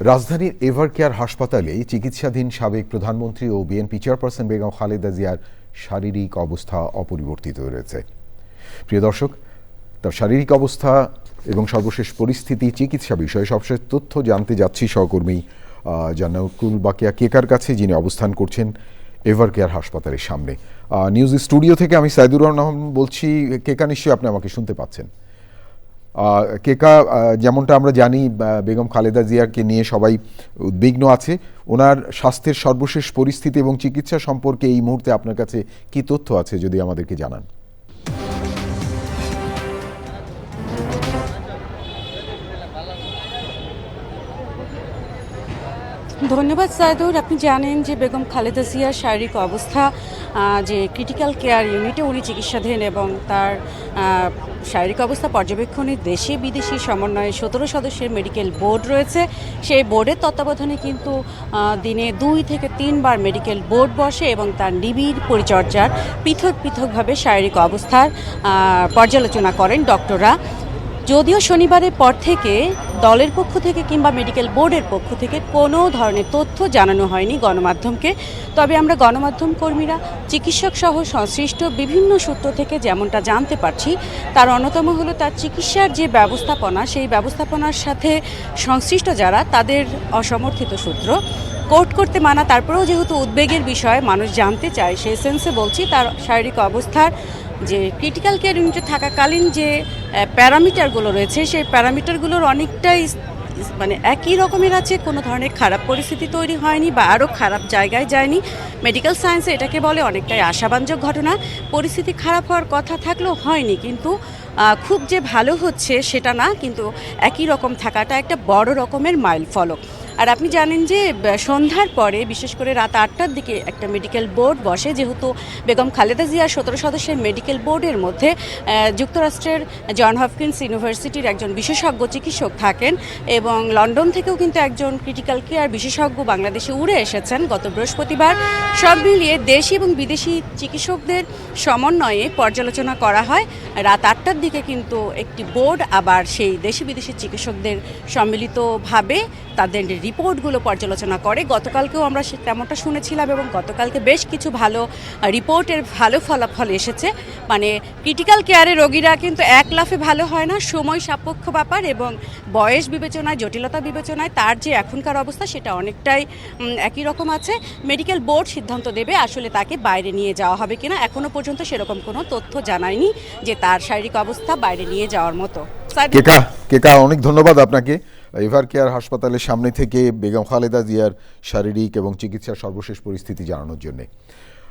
রাজধানীর ever care হাসপাতালে চিকিৎসাধীন সাবেক প্রধানমন্ত্রী ও বিএনপি চেয়ারপারসন বেগম খালেদা জিয়ার শারীরিক অবস্থা অপরিবর্তিত রয়েছে। প্রিয় দর্শক, তার শারীরিক অবস্থা এবং সর্বশেষ পরিস্থিতি, চিকিৎসা বিষয়ে সবশেষ তথ্য জানতে যাচ্ছি সহকর্মী জান্নাতুল বাকিয়া কেকার কাছে, যিনি অবস্থান করছেন এভার কেয়ার হাসপাতালের সামনে। নিউজ স্টুডিও থেকে আমি সাইদুর রহমান বলছি, কেকা নিশ্চয়ই আপনি আমাকে শুনতে পাচ্ছেন। কেকা যেমনটা আমরা জানি বেগম খালেদা জিয়াকে নিয়ে সবাই উদ্বিগ্ন আছে। ওনার স্বাস্থ্যের সর্বশেষ পরিস্থিতি এবং চিকিৎসা সম্পর্কে এই মুহূর্তে আপনার কাছে কি তথ্য আছে, যদি আমাদেরকে জানান? ধন্যবাদ সাইদুর আপনি জানেন যে বেগম খালেদা জিয়ার শারীরিক অবস্থা যে ক্রিটিক্যাল কেয়ার ইউনিটে উনি চিকিৎসাধীন এবং তার শারীরিক অবস্থা পর্যবেক্ষণে দেশে বিদেশি সমন্বয়ে সতেরো সদস্যের মেডিকেল বোর্ড রয়েছে। সেই বোর্ডের তত্ত্বাবধানে কিন্তু দিনে দুই থেকে তিনবার মেডিকেল বোর্ড বসে এবং তার নিবিড় পরিচর্যার পৃথক পৃথকভাবে শারীরিক অবস্থার পর্যালোচনা করেন ডক্টররা। যদিও শনিবারের পর থেকে দলের পক্ষ থেকে কিংবা মেডিকেল বোর্ডের পক্ষ থেকে কোনো ধরনের তথ্য জানানো হয়নি গণমাধ্যমকে। তবে আমরা গণমাধ্যম কর্মীরা, চিকিৎসক সহ সংশ্লিষ্ট বিভিন্ন সূত্র থেকে যেমনটা জানতে পারছি, তার অন্যতম হলো তার চিকিৎসার যে ব্যবস্থাপনা, সেই ব্যবস্থাপনার সাথে সংশ্লিষ্ট যারা, তাদের অসমর্থিত সূত্র। কোর্ট করতে মানা, তারপরেও যেহেতু উদ্বেগের বিষয়, মানুষ জানতে চায়, সেই সেন্সে বলছি তার শারীরিক অবস্থার যে ক্রিটিক্যাল কেয়ার ইউনিটে থাকাকালীন যে প্যারামিটারগুলো রয়েছে, সেই প্যারামিটারগুলোর অনেকটাই মানে একই রকমের আছে, কোনো ধরনের খারাপ পরিস্থিতি তৈরি হয়নি বা আরও খারাপ জায়গায় যায়নি। মেডিকেল সায়েন্সে এটাকে বলে অনেকটাই আশাবাঞ্জক ঘটনা। পরিস্থিতি খারাপ হওয়ার কথা থাকলেও হয়নি, কিন্তু খুব যে ভালো হচ্ছে সেটা না, কিন্তু একই রকম থাকাটা একটা বড় রকমের মাইল ফলক। আর আপনি জানেন যে সন্ধ্যার পরে, বিশেষ করে রাত আটটার দিকে একটা মেডিকেল বোর্ড বসে, যেহেতু বেগম খালেদা জিয়ার সতেরো সদস্যের মেডিকেল বোর্ডের মধ্যে যুক্তরাষ্ট্রের জন হপকিন্স ইউনিভার্সিটির একজন বিশেষজ্ঞ চিকিৎসক থাকেন এবং লন্ডন থেকেও কিন্তু একজন ক্রিটিক্যাল কেয়ার বিশেষজ্ঞ বাংলাদেশে উড়ে এসেছেন গত বৃহস্পতিবার। সব মিলিয়ে দেশি এবং বিদেশি চিকিৎসকদের সমন্বয়ে পর্যালোচনা করা হয়। রাত আটটার দিকে কিন্তু একটি বোর্ড আবার সেই দেশি বিদেশি চিকিৎসকদের সম্মিলিতভাবে তাদের রিপোর্টগুলো পর্যালোচনা করে। গতকালকেও আমরা তেমনটা শুনেছিলাম এবং গতকালকে বেশ কিছু ভালো রিপোর্টের ভালো ফলাফল এসেছে। মানে ক্রিটিক্যাল কেয়ারে রোগীরা কিন্তু এক লাফে ভালো হয় না। সময় সাপেক্ষ ব্যাপার এবং বয়স বিবেচনায়, জটিলতা বিবেচনায় তার যে এখনকার অবস্থা সেটা অনেকটাই একই রকম আছে। মেডিকেল বোর্ড সিদ্ধান্ত দেবে আসলে তাকে বাইরে নিয়ে যাওয়া হবে কিনা। এখনও পর্যন্ত সেরকম কোনো তথ্য জানায়নি যে তার শারীরিক অবস্থা বাইরে নিয়ে যাওয়ার মতো। কেকা কেকা, অনেক ধন্যবাদ আপনাকে। এভার কেয়ার হাসপাতালের সামনে থেকে বেগম খালেদা জিয়ার শারীরিক এবং চিকিৎসার সর্বশেষ পরিস্থিতি জানানোর জন্য।